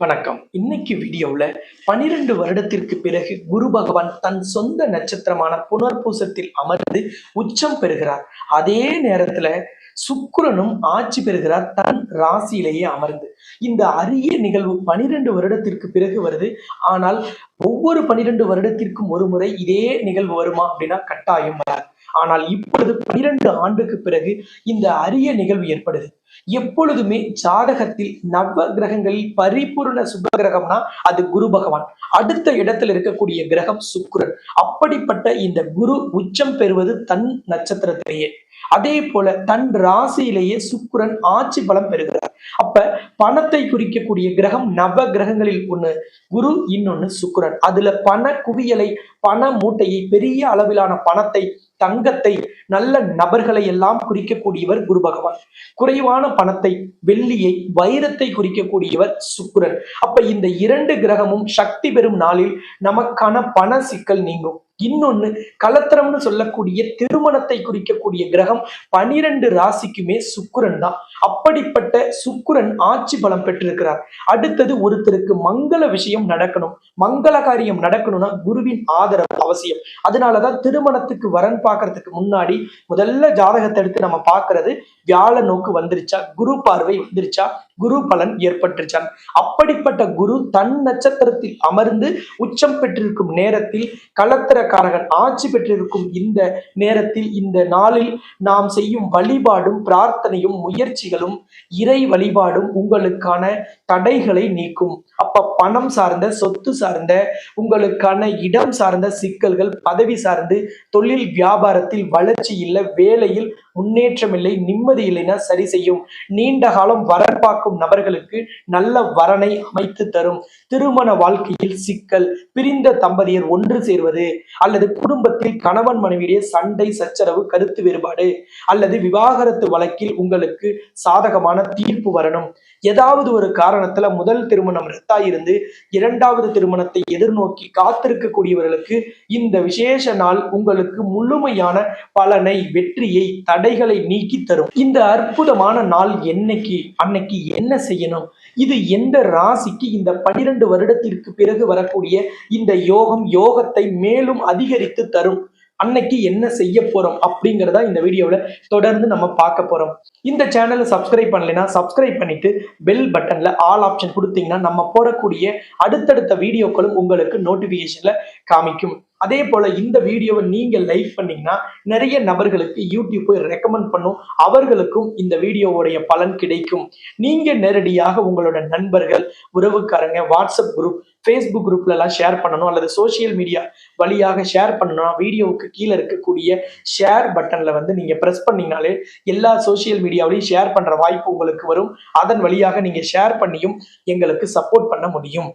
வணக்கம். இன்னைக்கு வீடியோவில் பனிரெண்டு வருடத்திற்கு பிறகு குரு பகவான் தன் சொந்த நட்சத்திரமான புனர்பூசத்தில் அமர்ந்து உச்சம் பெறுகிறார். அதே நேரத்துல சுக்கிரனும் ஆட்சி பெறுகிறார் தன் ராசியிலேயே அமர்ந்து. இந்த அரிய நிகழ்வு பனிரெண்டு வருடத்திற்கு பிறகு வருது. ஆனால் ஒவ்வொரு பனிரெண்டு வருடத்திற்கும் ஒரு முறை இதே நிகழ்வு வருமா அப்படின்னா கட்டாயம் வராது. ஆனால் இப்பொழுது பனிரெண்டு ஆண்டுக்கு பிறகு இந்த அரிய நிகழ்வு ஏற்படுது. எப்பொழுதுமே ஜாதகத்தில் நவ கிரகங்களில் பரிபூர்ண சுப கிரகம்னா அது குரு பகவான். அடுத்த இடத்தில் இருக்கக்கூடிய கிரகம் சுக்கரன் அப்படிப்பட்ட இந்த குரு உச்சம் பெறுவது தன் நட்சத்திரத்திலேயே. அதே போல தன் ராசியிலேயே சுக்கிரன் ஆட்சி பலம் பெறுகிறார். அப்ப பணத்தை குறிக்கக்கூடிய கிரகம் நவ கிரகங்களில் ஒண்ணு குரு இன்னொன்னு சுக்கிரன் அதுல பண குவியலை பண மூட்டையை பெரிய அளவிலான பணத்தை தங்கத்தை நல்ல நபர்களை எல்லாம் குறிக்கக்கூடியவர் குரு பகவான். குறைவான பணத்தை வெள்ளியை வைரத்தை குறிக்கக்கூடியவர் சுக்கிரன். அப்ப இந்த இரண்டு கிரகமும் சக்தி பெறும் நாளில் நமக்கான பண சிக்கல் நீங்கும். இன்னொன்னு கலத்திரம்னு சொல்லக்கூடிய திருமணத்தை குறிக்கக்கூடிய கிரகம் பனிரெண்டு ராசிக்குமே சுக்குரன் தான். அப்படிப்பட்ட சுக்குரன் ஆட்சி பலம் பெற்றிருக்கிறார். அடுத்தது ஒருத்தருக்கு மங்கள விஷயம் நடக்கணும். மங்கள காரியம் நடக்கணும்னா குருவின் ஆதரவு அவசியம். அதனாலதான் திருமணத்துக்கு வரன் பார்க்கறதுக்கு முன்னாடி முதல்ல ஜாதகத்தை எடுத்து நம்ம பாக்குறது வியாழ நோக்கு வந்துருச்சா? குரு பார்வை வந்துருச்சா? குரு பலன் ஏற்பட்டுச்சான் அப்படிப்பட்ட குரு தன் நட்சத்திரத்தில் அமர்ந்து உச்சம் பெற்றிருக்கும் நேரத்தில் கலத்திரக்காரகன் ஆட்சி பெற்றிருக்கும் இந்த நேரத்தில் இந்த நாளில் நாம் செய்யும் வழிபாடும் பிரார்த்தனையும் முயற்சிகளும் இறை வழிபாடும் உங்களுக்கான தடைகளை நீக்கும். அப்ப பணம் சார்ந்த சொத்து சார்ந்த உங்களுக்கான இடம் சார்ந்த சிக்கல்கள் பதவி சார்ந்து தொழில் வியாபாரத்தில் வளர்ச்சி இல்லை வேலையில் முன்னேற்றம் இல்லை நிம்மதி இல்லைன்னா சரி செய்யும். நீண்ட காலம் வரன் பார்க்கும் நபர்களுக்கு நல்ல வரனை அமைத்து தரும். திருமண வாழ்க்கையில் சிக்கல் பிரிந்த தம்பதியர் ஒன்று சேர்வது அல்லது குடும்பத்தில் கணவன் மனைவியிடையே சண்டை சச்சரவு கருத்து வேறுபாடு அல்லது விவாகரத்து வழக்கில் உங்களுக்கு சாதகமான தீர்ப்பு வரணும். ஏதாவது ஒரு காரணத்துல முதல் திருமணம் ரத்தாயிருந்து இரண்டாவது திருமணத்தை எதிர்நோக்கி காத்திருக்கக்கூடியவர்களுக்கு இந்த விசேஷ நாள் உங்களுக்கு முழுமையான பலனை வெற்றியை தடைகளை நீக்கி தரும். இந்த அற்புதமான நாள் என்னைக்கு அன்னைக்கு என்ன செய்யணும்? இது எந்த ராசிக்கு இந்த பனிரெண்டு வருடத்திற்கு பிறகு வரக்கூடிய இந்த யோகம் யோகத்தை மேலும் அதிகரித்து தரும். அன்னைக்கு என்ன செய்ய போறோம் அப்படிங்கறத இந்த வீடியோவில் தொடர்ந்து நம்ம பார்க்க போறோம். இந்த சேனலை சப்ஸ்கிரைப் பண்ணலைன்னா சப்ஸ்கிரைப் பண்ணிட்டு பெல் பட்டன்ல ஆல் ஆப்ஷன் கொடுத்தீங்கன்னா நம்ம போடக்கூடிய அடுத்தடுத்த வீடியோக்களும் உங்களுக்கு நோட்டிபிகேஷன்ல காமிக்கும். அதே போல இந்த வீடியோவை நீங்க லைக் பண்ணீங்கன்னா நிறைய நபர்களுக்கு யூடியூப் போய் ரெக்கமெண்ட் பண்ணும். அவர்களுக்கும் இந்த வீடியோவுடைய பலன் கிடைக்கும். நீங்க நேரடியாக உங்களோட நண்பர்கள் உறவுக்காரங்க வாட்ஸ்அப் குரூப் ஃபேஸ்புக் குரூப்ல எல்லாம் ஷேர் பண்ணணும் அல்லது சோஷியல் மீடியா வழியாக ஷேர் பண்ணணும் வீடியோவுக்கு கீழே இருக்கக்கூடிய ஷேர் பட்டன்ல வந்து நீங்க ப்ரெஸ் பண்ணீங்கனாலே எல்லா சோஷியல் மீடியாவிலையும் ஷேர் பண்ற வாய்ப்பு உங்களுக்கு வரும். அதன் வழியாக நீங்க ஷேர் பண்ணியும் எங்களுக்கு சப்போர்ட் பண்ண முடியும்.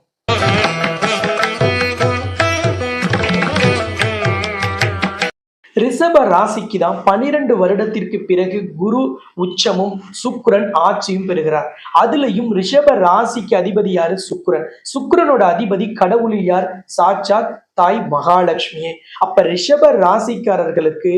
ரிஷப ராசிக்கு தான் பனிரெண்டு வருடத்திற்கு பிறகு குரு உச்சமும் சுக்ரன் ஆட்சியும் பெறுகிறார். அதுலயும் ரிஷப ராசிக்கு அதிபதி யாரு? சுக்ரன் சுக்ரனோட அதிபதி கடவுளில் யார்? சாட்சாத் தாய் மகாலட்சுமியே. அப்ப ரிஷப ராசிக்காரர்களுக்கு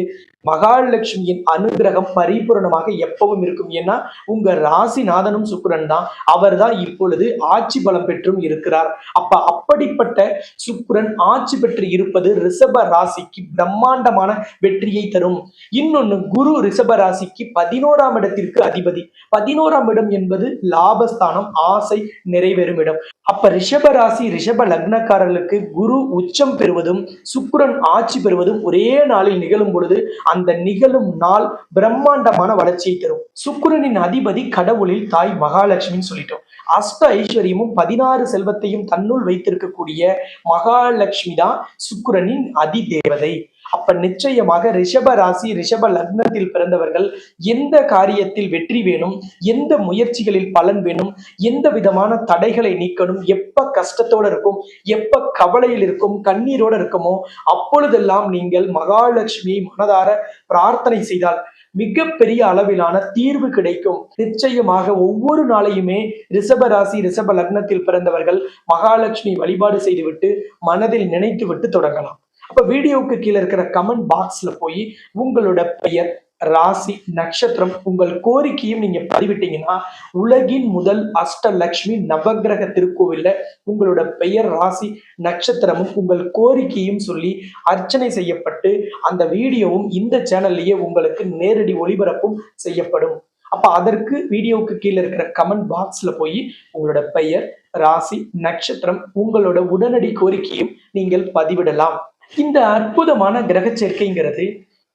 மகாலட்சுமியின் அனுகிரகம் பரிபூரணமாக எப்பவும் இருக்கும். ஏன்னா உங்க ராசிநாதனும் சுக்கரன் தான். அவர் தான் இப்பொழுது ஆட்சி பலம் பெற்றும் இருக்கிறார். அப்ப அப்படிப்பட்ட சுக்கரன் ஆட்சி பெற்று இருப்பது ரிஷப ராசிக்கு பிரம்மாண்டமான வெற்றியை தரும். இன்னொன்னு குரு ரிஷப ராசிக்கு பதினோராம் இடத்திற்கு அதிபதி. பதினோராம் இடம் என்பது லாபஸ்தானம் ஆசை நிறைவேறும் இடம். அப்ப ரிஷப ராசி ரிஷப லக்னக்காரர்களுக்கு குரு உச்சம் பெறுவதும் சுக்கரன் ஆட்சி பெறுவதும் ஒரே நாளில் நிகழும் பொழுது அந்த நிகழும் நாள் பிரம்மாண்டமான வளர்ச்சியை தரும். சுக்கிரனின் அதிபதி கடவுளில் தாய் மகாலட்சுமின்னு சொல்லிட்டோம். அஷ்ட ஐஸ்வர்யமும் பதினாறு செல்வத்தையும் தன்னுள் வைத்திருக்கக்கூடிய மகாலட்சுமி தான் சுக்கரனின் அதிதேவதை. அப்ப நிச்சயமாக ரிஷப ராசி ரிஷப லக்னத்தில் பிறந்தவர்கள் எந்த காரியத்தில் வெற்றி வேணும் எந்த முயற்சிகளில் பலன் வேணும் எந்த விதமான தடைகளை நீக்கணும் எப்ப கஷ்டத்தோட இருக்கும் எப்ப கவலையில் இருக்கும் கண்ணீரோட இருக்குமோ அப்பொழுதெல்லாம் நீங்கள் மகாலட்சுமியை மனதார பிரார்த்தனை செய்தால் மிகப்பெரிய அளவிலான தீர்வு கிடைக்கும். நிச்சயமாக ஒவ்வொரு நாளையுமே ரிஷப ராசி ரிஷப லக்னத்தில் பிறந்தவர்கள் மகாலட்சுமி வழிபாடு செய்துவிட்டு மனதில் நினைத்து விட்டு தொடங்கலாம். அப்ப வீடியோவுக்கு கீழே இருக்கிற கமெண்ட் பாக்ஸ்ல போய் உங்களோட பெயர் ராசி நட்சத்திரம் உங்கள் கோரிக்கையும் நீங்க பதிவிட்டீங்கன்னா உலகின் முதல் அஷ்டலக்ஷ்மி நவக்கிரக திருக்கோவில்ல உங்களோட பெயர் ராசி நட்சத்திரமும் உங்கள் கோரிக்கையும் சொல்லி அர்ச்சனை செய்யப்பட்டு அந்த வீடியோவும் இந்த சேனல்லையே உங்களுக்கு நேரடி ஒளிபரப்பும் செய்யப்படும். அப்ப அதற்கு வீடியோவுக்கு கீழே இருக்கிற கமெண்ட் பாக்ஸ்ல போய் உங்களோட பெயர் ராசி நட்சத்திரம் உங்களோட உடனடி கோரிக்கையும் நீங்கள் பதிவிடலாம். இந்த அற்புதமான கிரக சேர்க்கைங்கிறது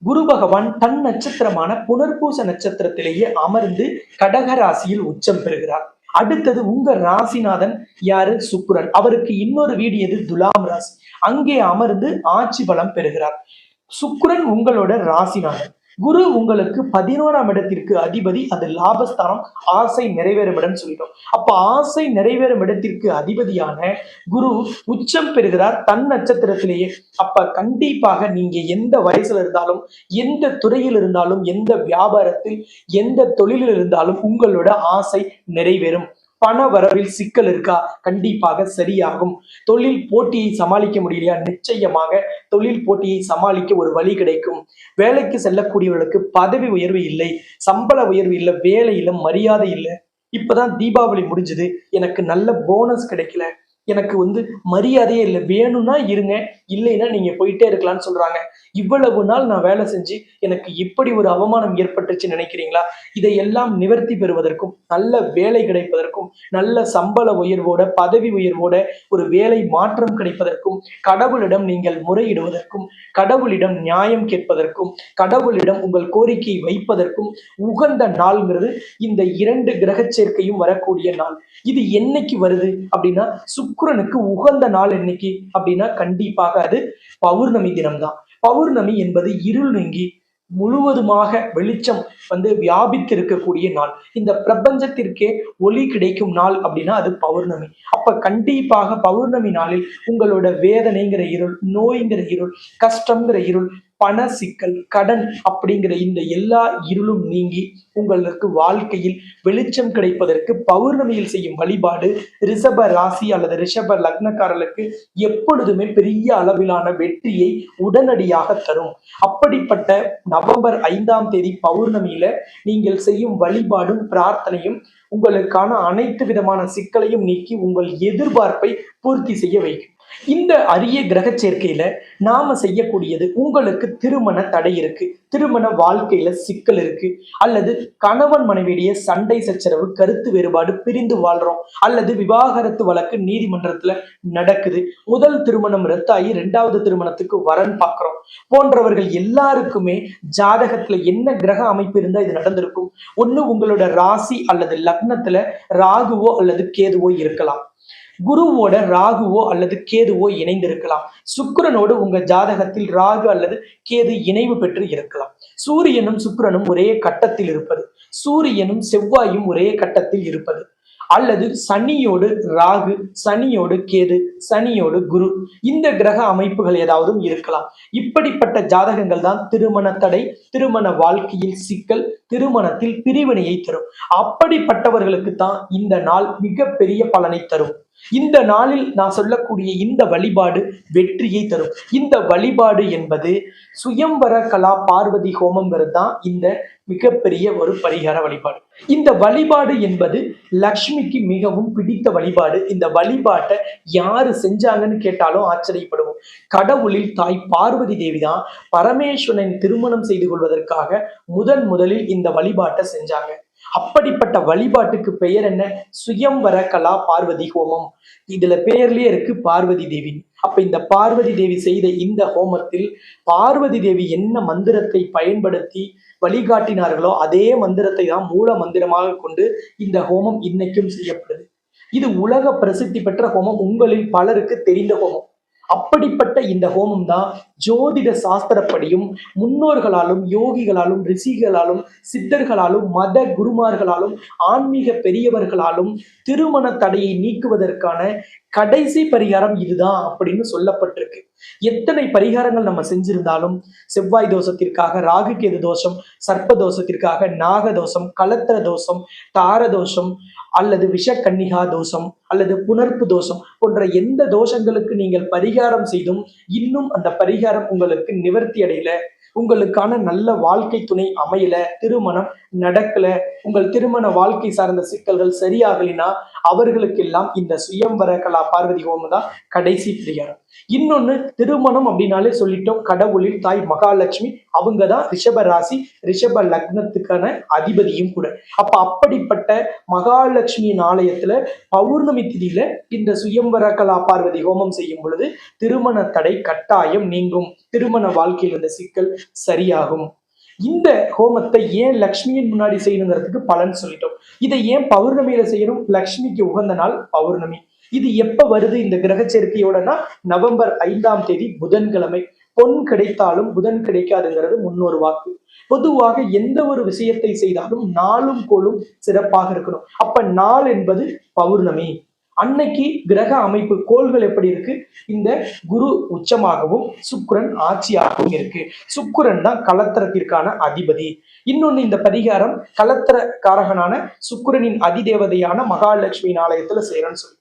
குரு பகவான் தன் நட்சத்திரமான புனர்பூச நட்சத்திரத்திலேயே அமர்ந்து கடக ராசியில் உச்சம் பெறுகிறார். அடுத்தது உங்க ராசிநாதன் யாரு? சுக்ரன் அவருக்கு இன்னொரு வீடு எது? துலாம் ராசி. அங்கே அமர்ந்து ஆட்சி பலம் பெறுகிறார். சுக்ரன் உங்களோட ராசிநாதன். குரு உங்களுக்கு பதினோராம் இடத்திற்கு அதிபதி அது லாபஸ்தானம் ஆசை நிறைவேறும் இடம் சொல்லிட்டோம். அப்ப ஆசை நிறைவேறும் இடத்திற்கு அதிபதியான குரு உச்சம் பெறுகிறார் தன் நட்சத்திரத்திலேயே. அப்ப கண்டிப்பாக நீங்க எந்த வயசுல இருந்தாலும் எந்த துறையில் இருந்தாலும் எந்த வியாபாரத்தில் எந்த தொழிலில் இருந்தாலும் உங்களோட ஆசை நிறைவேறும். பண வரவில் சிக்கல் இருக்கா? கண்டிப்பாக சரியாகும். தொழில் போட்டியை சமாளிக்க முடியலையா? நிச்சயமாக தொழில் போட்டியை சமாளிக்க ஒரு வழி கிடைக்கும். வேலைக்கு செல்லக்கூடியவர்களுக்கு பதவி உயர்வு இல்லை சம்பள உயர்வு இல்லை வேலை இல்லை மரியாதை இல்லை. இப்பதான் தீபாவளி முடிஞ்சது. எனக்கு நல்ல போனஸ் கிடைக்கல. எனக்கு வந்து மரியாதையே இல்லை. வேணும்னா இருங்க இல்லைன்னா நீங்க போயிட்டே இருக்கலாம்னு சொல்றாங்க. இவ்வளவு நாள் நான் வேலை செஞ்சு எனக்கு இப்படி ஒரு அவமானம் ஏற்பட்டுச்சு நினைக்கிறீங்களா? இதையெல்லாம் நிவர்த்தி பெறுவதற்கும் நல்ல வேலை கிடைப்பதற்கும் நல்ல சம்பள உயர்வோட பதவி உயர்வோட ஒரு வேலை மாற்றம் கிடைப்பதற்கும் கடவுளிடம் நீங்கள் முறையிடுவதற்கும் கடவுளிடம் நியாயம் கேட்பதற்கும் கடவுளிடம் உங்கள் கோரிக்கை வைப்பதற்கும் உகந்த நாள்ங்கிறது இந்த இரண்டு கிரக சேர்க்கையும் வரக்கூடிய நாள். இது என்னைக்கு வருது அப்படின்னா சுக்கிரனுக்கு உகந்த நாள் என்னைக்கு? அப்படின்னா கண்டிப்பாக அது பௌர்ணமி தினம்தான். பௌர்ணமி என்பது இருள் நீங்கி முழுவதுமாக வெளிச்சம் வந்து வியாபித்து இருக்கக்கூடிய நாள். இந்த பிரபஞ்சத்திற்கே ஒளி கிடைக்கும் நாள் அப்படின்னா அது பௌர்ணமி. அப்ப கண்டிப்பாக பௌர்ணமி நாளில் உங்களோட வேதனைங்கிற இருள் நோய்ங்கிற இருள் கஷ்டங்கிற இருள் பண சிக்கல் கடன் அப்படிங்கிற இந்த எல்லா இருளும் நீங்கி உங்களுக்கு வாழ்க்கையில் வெளிச்சம் கிடைப்பதற்கு பௌர்ணமியில் செய்யும் வழிபாடு ரிஷப ராசி அல்லது ரிஷப லக்னக்காரர்களுக்கு எப்பொழுதுமே பெரிய அளவிலான வெற்றியை உடனடியாக தரும். அப்படிப்பட்ட நவம்பர் ஐந்தாம் தேதி பௌர்ணமியில நீங்கள் செய்யும் வழிபாடும் பிரார்த்தனையும் உங்களுக்கான அனைத்து விதமான சிக்கலையும் நீக்கி உங்கள் எதிர்பார்ப்பை பூர்த்தி செய்ய வைக்கும். இந்த அரிய கிரக சேர்க்கையில நாம செய்யக்கூடியது உங்களுக்கு திருமண தடை இருக்கு. திருமண வாழ்க்கையில சிக்கல் இருக்கு. அல்லது கணவன் மனைவியுடைய சண்டை சச்சரவு கருத்து வேறுபாடு பிரிந்து வாழ்றோம். அல்லது விவாகரத்து வழக்கு நீதிமன்றத்துல நடக்குது. முதல் திருமணம் ரத்தாகி ரெண்டாவது திருமணத்துக்கு வரன் பார்க்கிறோம். போன்றவர்கள் எல்லாருக்குமே ஜாதகத்துல என்ன கிரக அமைப்பு இருந்தா இது நடந்திருக்கும். ஒண்ணு உங்களோட ராசி அல்லது லக்னத்துல ராகுவோ அல்லது கேதுவோ இருக்கலாம். குருவோட ராகுவோ அல்லது கேதுவோ இணைந்திருக்கலாம். சுக்கரனோடு உங்க ஜாதகத்தில் ராகு அல்லது கேது இணைவு பெற்று இருக்கலாம். சூரியனும் சுக்கரனும் ஒரே கட்டத்தில் இருப்பது. சூரியனும் செவ்வாயும் ஒரே கட்டத்தில் இருப்பது. அல்லது சனியோடு ராகு சனியோடு கேது சனியோடு குரு இந்த கிரக அமைப்புகள் ஏதாவது இருக்கலாம். இப்படிப்பட்ட ஜாதகங்கள் தான் திருமண தடை திருமண வாழ்க்கையில் சிக்கல் திருமணத்தில் பிரிவினையை தரும். அப்படிப்பட்டவர்களுக்கு தான் இந்த நாள் மிகப்பெரிய பலனை தரும். இந்த நாளில் நான் சொல்லக்கூடிய இந்த வழிபாடு வெற்றியை தரும். இந்த வழிபாடு என்பது சுயம்பர கலா பார்வதி ஹோமங்கிறது தான் இந்த மிகப்பெரிய ஒரு பரிகார வழிபாடு. இந்த வழிபாடு என்பது லக்ஷ்மிக்கு மிகவும் பிடித்த வழிபாடு. இந்த வழிபாட்டை யாரு செஞ்சாங்கன்னு கேட்டாலும் ஆச்சரியப்படுவோம். கடவுளில் தாய் பார்வதி தேவி தான் பரமேஸ்வரன் திருமணம் செய்து கொள்வதற்காக முதன் முதலில் இந்த வழிபாட்டை செஞ்சாங்க. அப்படிப்பட்ட வழிபாட்டுக்கு பெயர் என்ன? சுயம்வர கலா பார்வதி ஹோமம். இதுல பெயர்லயே இருக்கு பார்வதி தேவி. அப்ப இந்த பார்வதி தேவி செய்த இந்த ஹோமத்தில் பார்வதி தேவி என்ன மந்திரத்தை பயன்படுத்தி வழிகாட்டினார்களோ அதே மந்திரத்தை தான் மூல மந்திரமாக கொண்டு இந்த ஹோமம் இன்னைக்கும் செய்யப்படுது. இது உலக பிரசித்தி பெற்ற ஹோமம். உங்களில் பலருக்கு தெரிந்த ஹோமம். அப்படிப்பட்ட இந்த ஹோமம் தான் ஜோதிட சாஸ்திரப்படியும் முன்னோர்களாலும் யோகிகளாலும் ரிஷிகளாலும் சித்தர்களாலும் மத குருமார்களாலும் ஆன்மீக பெரியவர்களாலும் திருமண தடையை நீக்குவதற்கான கடைசி பரிகாரம் இதுதான் அப்படின்னு சொல்லப்பட்டிருக்கு. எத்தனை பரிகாரங்கள் நம்ம செஞ்சிருந்தாலும் செவ்வாய் தோஷத்திற்காக ராகு கேது தோஷம் சர்ப்ப தோஷத்திற்காக நாக தோஷம் கலத்திர தோஷம் தார தோஷம் அல்லது விஷக்கன்னிகா தோஷம் அல்லது புணர்ப்பு தோஷம் போன்ற எந்த தோஷங்களுக்கு நீங்கள் பரிகாரம் செய்தும் இன்னும் அந்த பரிகாரம் உங்களுக்கு நிவர்த்தி அடையல? உங்களுக்கான நல்ல வாழ்க்கை துணை அமையல திருமணம் நடக்கல உங்கள் திருமண வாழ்க்கை சார்ந்த சிக்கல்கள் சரியாகலினா அவர்களுக்கெல்லாம் இந்த சுயம்வர கலா பார்வதி ஹோமம் தான் கடைசி பிரியாரம் இன்னொன்னு திருமணம் அப்படின்னாலே சொல்லிட்டோம் கடவுளின் தாய் மகாலட்சுமி அவங்க தான் ரிஷப ராசி ரிஷப லக்னத்துக்கான அதிபதியும் கூட. அப்ப அப்படிப்பட்ட மகாலட்சுமியின் ஆலயத்துல பௌர்ணமி திதியில இந்த சுயம்பர கலா பார்வதி ஹோமம் செய்யும் பொழுது திருமண தடை கட்டாயம் நீங்கும். திருமண வாழ்க்கையில் இருந்த சிக்கல் சரியாகும். இந்த ஹோமத்தை ஏன் லக்ஷ்மியின் முன்னாடி செய்யணுங்கிறதுக்கு பலன் சொல்லிட்டோம். இதை ஏன் பௌர்ணமியில செய்யணும்? லக்ஷ்மிக்கு உகந்த நாள் பௌர்ணமி. இது எப்ப வருது இந்த கிரக சேர்க்கையோடனா நவம்பர் ஐந்தாம் தேதி புதன்கிழமை. பொன் கிடைத்தாலும் புதன் கிடைக்காதுங்கிறது முன்னொரு வாக்கு. பொதுவாக எந்த ஒரு விஷயத்தை செய்தாலும் நாளும் கோளும் சிறப்பாக இருக்கணும். அப்ப நாள் என்பது பௌர்ணமி. அன்னைக்கு கிரக அமைப்பு கோள்கள் எப்படி இருக்கு? இந்த குரு உச்சமாகவும் சுக்கிரன் ஆட்சியாகவும் இருக்கு. சுக்கரன் தான் கலத்திரத்திற்கான அதிபதி. இன்னொன்னு இந்த பரிகாரம் கலத்திர காரகனான சுக்கரனின் அதிதேவதையான மகாலட்சுமி ஆலயத்துல செய்யறேன்னு சொல்லி.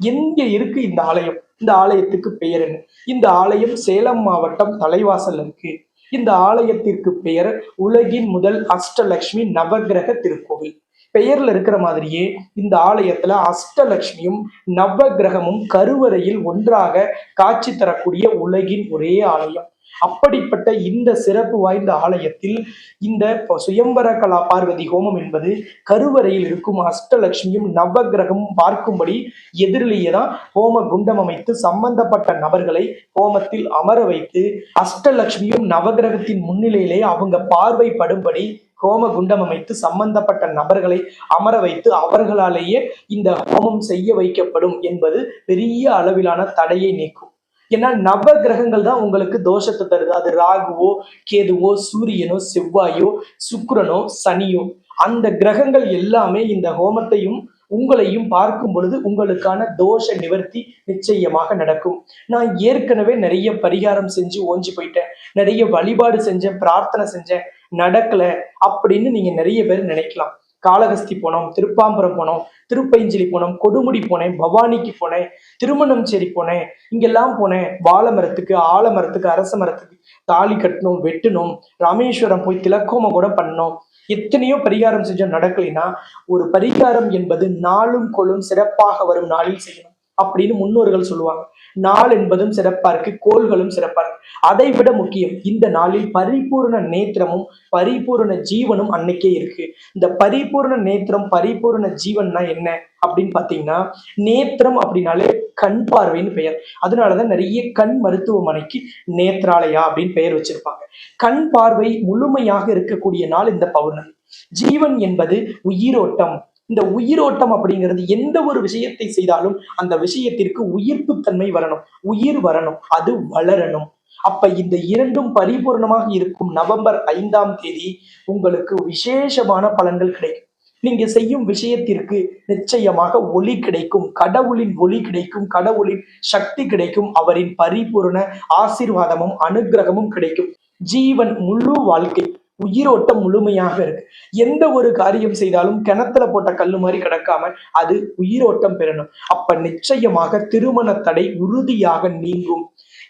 எங்க இருக்கு இந்த ஆலயம்? இந்த ஆலயத்துக்கு பெயர் என்ன? இந்த ஆலயம் சேலம் மாவட்டம் தலைவாசல் இருக்கு. இந்த ஆலயத்திற்கு பெயர் உலகின் முதல் அஷ்டலக்ஷ்மி நவகிரக திருக்கோவில். பெயர்ல இருக்கிற மாதிரியே இந்த ஆலயத்துல அஷ்டலட்சுமியும் நவகிரகமும் கருவறையில் ஒன்றாக காட்சி தரக்கூடிய உலகின் ஒரே ஆலயம். அப்படிப்பட்ட இந்த சிறப்பு வாய்ந்த ஆலயத்தில் இந்த சுயம்பர கலா பார்வதி ஹோமம் என்பது கருவறையில் இருக்கும் அஷ்டலட்சுமியும் நவகிரகமும் பார்க்கும்படி எதிரிலேயே தான் ஹோம குண்டம் அமைத்து சம்பந்தப்பட்ட நபர்களை ஹோமத்தில் அமர வைத்து அஷ்டலட்சுமியும் நவகிரகத்தின் முன்னிலையிலே அவங்க பார்வைப்படும்படி ஹோம குண்டம் அமைத்து சம்பந்தப்பட்ட நபர்களை அமர வைத்து அவர்களாலேயே இந்த ஹோமம் செய்ய வைக்கப்படும் என்பது பெரிய அளவிலான தடையை நீக்கும். ஏன்னா நவ கிரகங்கள் தான் உங்களுக்கு தோஷத்தை தருது. அது ராகுவோ கேதுவோ சூரியனோ செவ்வாயோ சுக்கரனோ சனியோ. அந்த கிரகங்கள் எல்லாமே இந்த ஹோமத்தையும் உங்களையும் பார்க்கும் பொழுது உங்களுக்கான தோஷ நிவர்த்தி நிச்சயமாக நடக்கும். நான் ஏற்கனவே நிறைய பரிகாரம் செஞ்சு ஓஞ்சி போயிட்டேன். நிறைய வழிபாடு செஞ்சேன் பிரார்த்தனை செஞ்சேன். நடக்கல அப்படின்னு நீங்க நிறைய பேர் நினைக்கலாம். காளகஸ்தி போனோம் திருப்பாம்பரம் போனோம் திருப்பைஞ்சலி போனோம் கொடுமுடி போனேன் பவானிக்கு போனேன் திருமணம் சரி போனேன் இங்கெல்லாம் போனேன். வாழை மரத்துக்கு ஆலமரத்துக்கு அரச மரத்துக்கு தாலி கட்டணும் வெட்டணும் ராமேஸ்வரம் போய் திலக்கோம கூட பண்ணோம். எத்தனையோ பரிகாரம் செஞ்சோம் நடக்கலைன்னா ஒரு பரிகாரம் என்பது நாளும் கொள்ளும் சிறப்பாக வரும் நாளில் செய்யணும். அப்படின்னு முன்னோர்கள் சொல்லுவாங்க. நாள் என்பதும் சிறப்பா இருக்கு கோள்களும் சிறப்பா இருக்கு. அதை விட முக்கியம் இந்த நாளில் பரிபூர்ண நேத்திரமும் பரிபூர்ண ஜீவனும் அன்னைக்கே இருக்கு. இந்த பரிபூர்ண நேத்திரம் பரிபூர்ண ஜீவன்னா என்ன அப்படின்னு பாத்தீங்கன்னா நேத்திரம் அப்படின்னாலே கண் பார்வைன்னு பெயர். அதனாலதான் நிறைய கண் மருத்துவமனைக்கு நேத்ராலயா அப்படின்னு பெயர் வச்சிருப்பாங்க. கண் பார்வை முழுமையாக இருக்கக்கூடிய நாள் இந்த பௌர்ணமி. ஜீவன் என்பது உயிரோட்டம் இந்த உயிரோட்டம் அப்படிங்கிறது எந்த ஒரு விஷயத்தை செய்தாலும் அந்த விஷயத்திற்கு உயிர்ப்பு தன்மை வரணும். உயிர் வரணும். அது வளரணும். அப்ப இந்த இரண்டும் பரிபூர்ணமாக இருக்கும் நவம்பர் ஐந்தாம் தேதி உங்களுக்கு விசேஷமான பலன்கள் கிடைக்கும். நீங்க செய்யும் விஷயத்திற்கு நிச்சயமாக ஒளி கிடைக்கும். கடவுளின் ஒளி கிடைக்கும். கடவுளின் சக்தி கிடைக்கும். அவரின் பரிபூர்ண ஆசீர்வாதமும் அனுகிரகமும் கிடைக்கும். ஜீவன் முழு வாழ்க்கை உயிரோட்டம் முழுமையாக இருக்கு. எந்த ஒரு காரியம் செய்தாலும் கிணத்துல போட்ட கல்லு மாதிரி கிடக்காம அது உயிரோட்டம் பெறணும். அப்ப நிச்சயமாக திருமண தடை உறுதியாக நீங்கும்.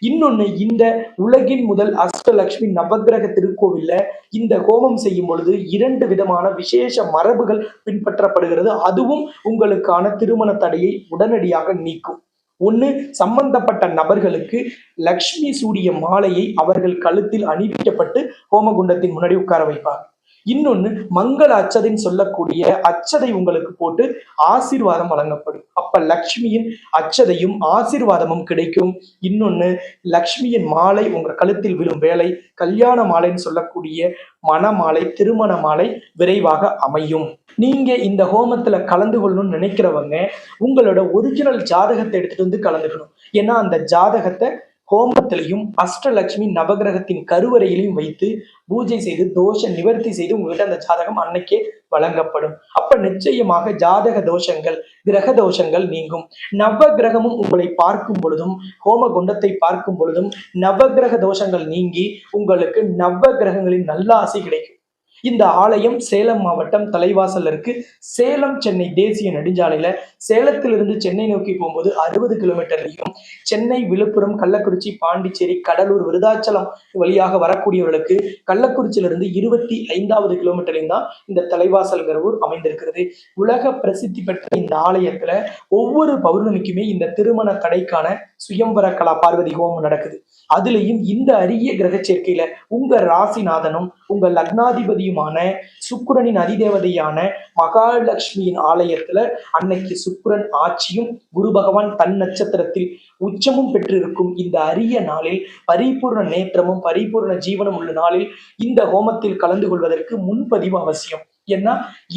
இன்னொன்னு இந்த உலகின் முதல் அஷ்டலக்ஷ்மி நவகிரக திருக்கோவில்ல இந்த ஹோமம் செய்யும் பொழுது இரண்டு விதமான விசேஷ மரபுகள் பின்பற்றப்படுகிறது. அதுவும் உங்களுக்கான திருமண தடையை உடனடியாக நீக்கும். ஒன்று சம்பந்தப்பட்ட நபர்களுக்கு லக்ஷ்மி சூடிய மாலையை அவர்கள் கழுத்தில் அணிவிக்கப்பட்டு ஹோமகுண்டத்தின் முன்னாடி உட்கார வைப்பார். இன்னொன்னு மங்கள அச்சதைன்னு சொல்லக்கூடிய அச்சதை உங்களுக்கு போட்டு ஆசீர்வாதம் வழங்கப்படும். அப்ப லக்ஷ்மியின் அச்சதையும் ஆசீர்வாதமும் கிடைக்கும். இன்னொன்னு லக்ஷ்மியின் மாலை உங்க கழுத்தில் விழும் வேலை கல்யாண மாலைன்னு சொல்லக்கூடிய மணமாலை திருமண மாலை விரைவாக அமையும். நீங்க இந்த ஹோமத்துல கலந்து கொள்ளணும்னு நினைக்கிறவங்க உங்களோட ஒரிஜினல் ஜாதகத்தை எடுத்துட்டு வந்து கலந்துக்கணும். ஏன்னா அந்த ஜாதகத்தை ஹோமத்திலையும் அஷ்டலட்சுமி நவகிரகத்தின் கருவறையிலையும் வைத்து பூஜை செய்து தோஷ நிவர்த்தி செய்து உங்ககிட்ட அந்த ஜாதகம் அன்னைக்கே வழங்கப்படும். அப்ப நிச்சயமாக ஜாதக தோஷங்கள் கிரக தோஷங்கள் நீங்கும். நவ கிரகமும் உங்களை பார்க்கும் பொழுதும் ஹோம குண்டத்தை பார்க்கும் பொழுதும் நவகிரக தோஷங்கள் நீங்கி உங்களுக்கு நவ கிரகங்களின் ஆசை கிடைக்கும். இந்த ஆலயம் சேலம் மாவட்டம் தலைவாசல் இருக்கு சேலம் சென்னை தேசிய நெடுஞ்சாலையில சேலத்திலிருந்து சென்னை நோக்கி போகும்போது அறுபது கிலோமீட்டர்லையும் சென்னை விழுப்புரம் கள்ளக்குறிச்சி பாண்டிச்சேரி கடலூர் விருதாச்சலம் வழியாக வரக்கூடியவர்களுக்கு கள்ளக்குறிச்சியிலிருந்து இருபத்தி ஐந்தாவது கிலோமீட்டர்லையும் தான் இந்த தலைவாசல்ங்கிற ஊர் அமைந்திருக்கிறது. உலக பிரசித்தி பெற்ற இந்த ஆலயத்துல ஒவ்வொரு பௌர்ணமிக்குமே இந்த திருமண தடைக்கான சுயம்பர கலா பார்வதி ஹோமம் நடக்குது. அதுலயும் இந்த அரிய கிரக சேர்க்கையில உங்க ராசிநாதனும் உங்க லக்னாதிபதியுமான சுக்கிரனின் அதிதேவதையான மகாலட்சுமியின் ஆலயத்துல அன்னைக்கு சுக்கிரன் ஆட்சியும் குரு பகவான் தன் நட்சத்திரத்தில் உச்சமும் பெற்றிருக்கும் இந்த அரிய நாளில் பரிபூர்ண நேற்றமும் பரிபூர்ண ஜீவனம் உள்ள நாளில் இந்த ஹோமத்தில் கலந்து கொள்வதற்கு முன்பதிவு அவசியம். ஏன்னா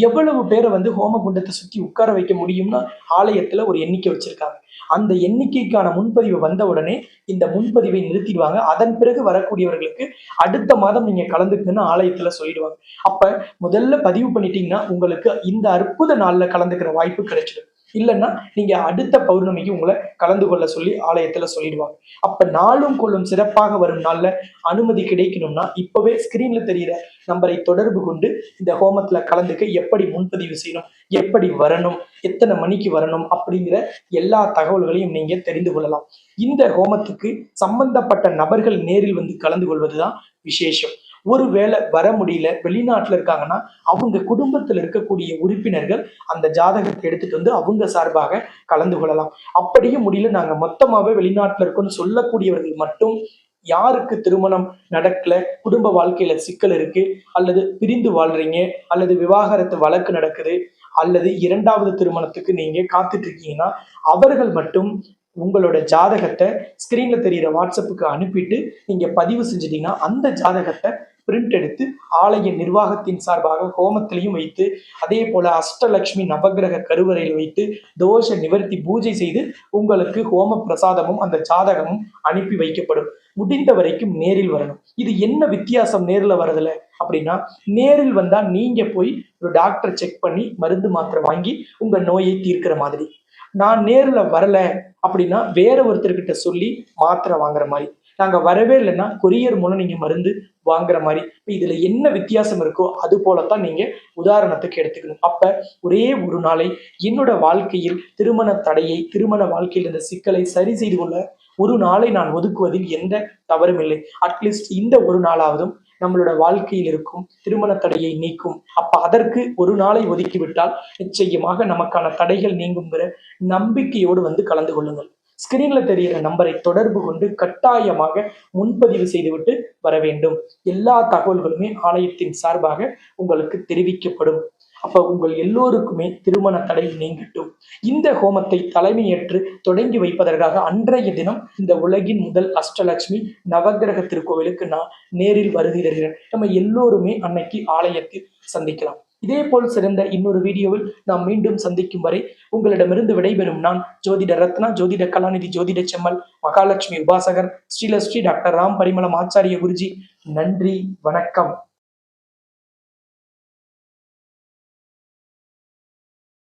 எவ்வளவு பேரை வந்து ஹோம குண்டத்தை சுத்தி உட்கார வைக்க முடியும்னு ஆலயத்துல ஒரு எண்ணிக்கை வச்சிருக்காங்க. அந்த எண்ணிக்கைக்கான முன்பதிவு வந்த உடனே இந்த முன்பதிவை நிறுத்திடுவாங்க. அதன் பிறகு வரக்கூடியவர்களுக்கு அடுத்த மாதம் நீங்க கலந்துக்குன்னு ஆலயத்துல சொல்லிடுவாங்க. அப்ப முதல்ல பதிவு பண்ணிட்டீங்கன்னா உங்களுக்கு இந்த அற்புத நாள்ல கலந்துக்கிற வாய்ப்பு கிடைச்சிடும். இல்லைன்னா நீங்க அடுத்த பௌர்ணமிக்கு உங்களை கலந்து கொள்ள சொல்லி ஆலயத்துல சொல்லிடுவாங்க. அப்ப நாளும் கொள்ளும் சிறப்பாக வரும் நாள்ல அனுமதி கிடைக்கணும்னா இப்பவே ஸ்கிரீன்ல தெரியிற நம்பரை தொடர்பு கொண்டு இந்த ஹோமத்துல கலந்துக்க எப்படி முன்பதிவு செய்யணும் எப்படி வரணும் எத்தனை மணிக்கு வரணும் அப்படிங்கிற எல்லா தகவல்களையும் நீங்க தெரிந்து கொள்ளலாம். இந்த ஹோமத்துக்கு சம்பந்தப்பட்ட நபர்கள் நேரில் வந்து கலந்து கொள்வதுதான் விசேஷம். ஒருவேளை வர முடியல வெளிநாட்டில் இருக்காங்கன்னா அவங்க குடும்பத்தில் இருக்கக்கூடிய உறுப்பினர்கள் அந்த ஜாதகத்தை எடுத்துட்டு வந்து அவங்க சார்பாக கலந்து கொள்ளலாம். அப்படியே முடியல நாங்கள் மொத்தமாகவே வெளிநாட்டில் இருக்கோம்னு சொல்லக்கூடியவர்கள் மட்டும் யாருக்கு திருமணம் நடக்கல குடும்ப வாழ்க்கையில சிக்கல் இருக்கு அல்லது பிரிந்து வாழ்றீங்க அல்லது விவாகரத்து வழக்கு நடக்குது அல்லது இரண்டாவது திருமணத்துக்கு நீங்க காத்துட்டு இருக்கீங்கன்னா அவர்கள் மட்டும் உங்களோட ஜாதகத்தை ஸ்கிரீன்ல தெரியிற வாட்ஸ்அப்புக்கு அனுப்பிட்டு நீங்க பதிவு செஞ்சிட்டீங்கன்னா அந்த ஜாதகத்தை பிரிண்ட் எடுத்து ஆலய நிர்வாகத்தின் சார்பாக ஹோமத்திலையும் வைத்து அதே போல அஷ்டலக்ஷ்மி நவகிரக கருவறையில் வைத்து தோஷ நிவர்த்தி பூஜை செய்து உங்களுக்கு ஹோம பிரசாதமும் அந்த ஜாதகமும் அனுப்பி வைக்கப்படும். முடிந்த வரைக்கும் நேரில் வரணும். இது என்ன வித்தியாசம் நேரில் வரதுல அப்படின்னா நேரில் வந்தா நீங்க போய் ஒரு டாக்டர் செக் பண்ணி மருந்து மாத்திரை வாங்கி உங்க நோயை தீர்க்கிற மாதிரி. நான் நேரில் வரல அப்படின்னா வேற ஒருத்தர்கிட்ட சொல்லி மாத்திரை வாங்குற மாதிரி. நாங்க வரவே இல்லைன்னா கொரியர் மூலம் நீங்க மருந்து வாங்குற மாதிரி. இப்போ இதுல என்ன வித்தியாசம் இருக்கோ அது போலத்தான் நீங்க உதாரணத்துக்கு எடுத்துக்கணும். அப்ப ஒரே ஒரு நாளை என்னோட வாழ்க்கையில் திருமண தடையை திருமண வாழ்க்கையில் இந்த சிக்கலை சரி செய்து கொள்ள ஒரு நாளை நான் ஒதுக்குவதில் எந்த தவறும் இல்லை. அட்லீஸ்ட் இந்த ஒரு நாளாவதும் நம்மளோட வாழ்க்கையில் இருக்கும் திருமண தடையை நீக்கும். அப்ப அதற்கு ஒரு நாளை ஒதுக்கிவிட்டால் நிச்சயமாக நமக்கான தடைகள் நீங்குங்கிற நம்பிக்கையோடு வந்து கலந்து கொள்ளுங்கள். ஸ்கிரீன்ல தெரிகிற நம்பரை தொடர்பு கொண்டு கட்டாயமாக முன்பதிவு செய்துவிட்டு வர வேண்டும். எல்லா தகவல்களுமே ஆலயத்தின் சார்பாக உங்களுக்கு தெரிவிக்கப்படும். அப்ப உங்கள் எல்லோருக்குமே திருமண தடை நீங்கட்டும். இந்த ஹோமத்தை தலைமையேற்று தொடங்கி வைப்பதற்காக அன்றைய தினம் இந்த உலகின் முதல் அஷ்டலட்சுமி நவகிரக திருக்கோவிலுக்கு நான் நேரில் வருகிறேன் நம்ம எல்லோருமே அன்னைக்கு ஆலயத்தில் சந்திக்கலாம். இதே போல் சிறந்த இன்னொரு வீடியோவில் நாம் மீண்டும் சந்திக்கும் வரை உங்களிடமிருந்து விடைபெறும் நான் ஜோதிட ரத்னா ஜோதிட கலாநிதி ஜோதிட செம்மல் மகாலட்சுமி உபாசகர் ஸ்ரீலஸ்ரீ டாக்டர் ராம் பரிமளம் ஆச்சாரிய குருஜி. நன்றி வணக்கம்.